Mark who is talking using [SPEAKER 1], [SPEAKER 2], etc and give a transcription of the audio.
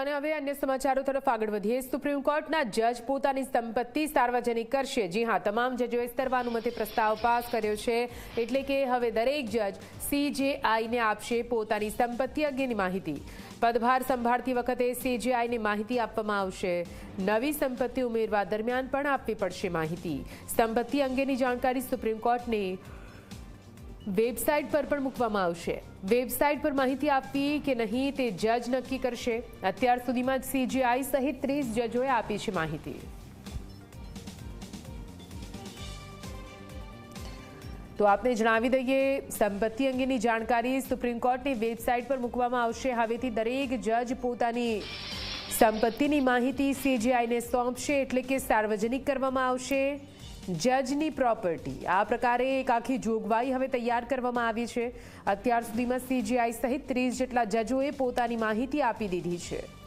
[SPEAKER 1] અને હવે અન્ય સમાચારો તરફ આગળ વધીએ. સુપ્રીમ કોર્ટના જજ પોતાની સંપત્તિ સાર્વજનિક કરશે. જી હા, તમામ જજોએ સર્વાનુમતે પ્રસ્તાવ પાસ કર્યો છે. એટલે કે હવે દરેક જજ સીજેઆઈને આપશે પોતાની સંપત્તિ અંગેની માહિતી. પદભાર સંભાળતી વખતે સીજેઆઈને માહિતી આપવામાં આવશે. નવી સંપત્તિ ઉમેરવા દરમિયાન પણ આપવી પડશે માહિતી. સંપત્તિ અંગેની જાણકારી સુપ્રીમ કોર્ટની વેબસાઇટ પર પણ મૂકવામાં આવશે. વેબસાઇટ પર માહિતી આપવી કે નહીં તે જજ નક્કી કરશે. અત્યાર સુધીમાં સીજીઆઈ સહિત ત્રીસ જજોએ આપી છે માહિતી. તો આપને જણાવી દઈએ, સંપત્તિ અંગેની જાણકારી સુપ્રીમ કોર્ટની વેબસાઇટ પર મૂકવામાં આવશે. હવેથી દરેક જજ પોતાની સંપત્તિની માહિતી સીજીઆઈને સોંપશે એટલે કે સાર્વજનિક કરવામાં આવશે. જજની પ્રોપર્ટી. આ પ્રકારે એક આખી જોગવાઈ હવે તૈયાર કરવામાં આવી છે. અત્યાર સુધીમાં સીજીઆઈ સહિત ત્રીસ જેટલા જજોએ પોતાની માહિતી આપી દીધી છે.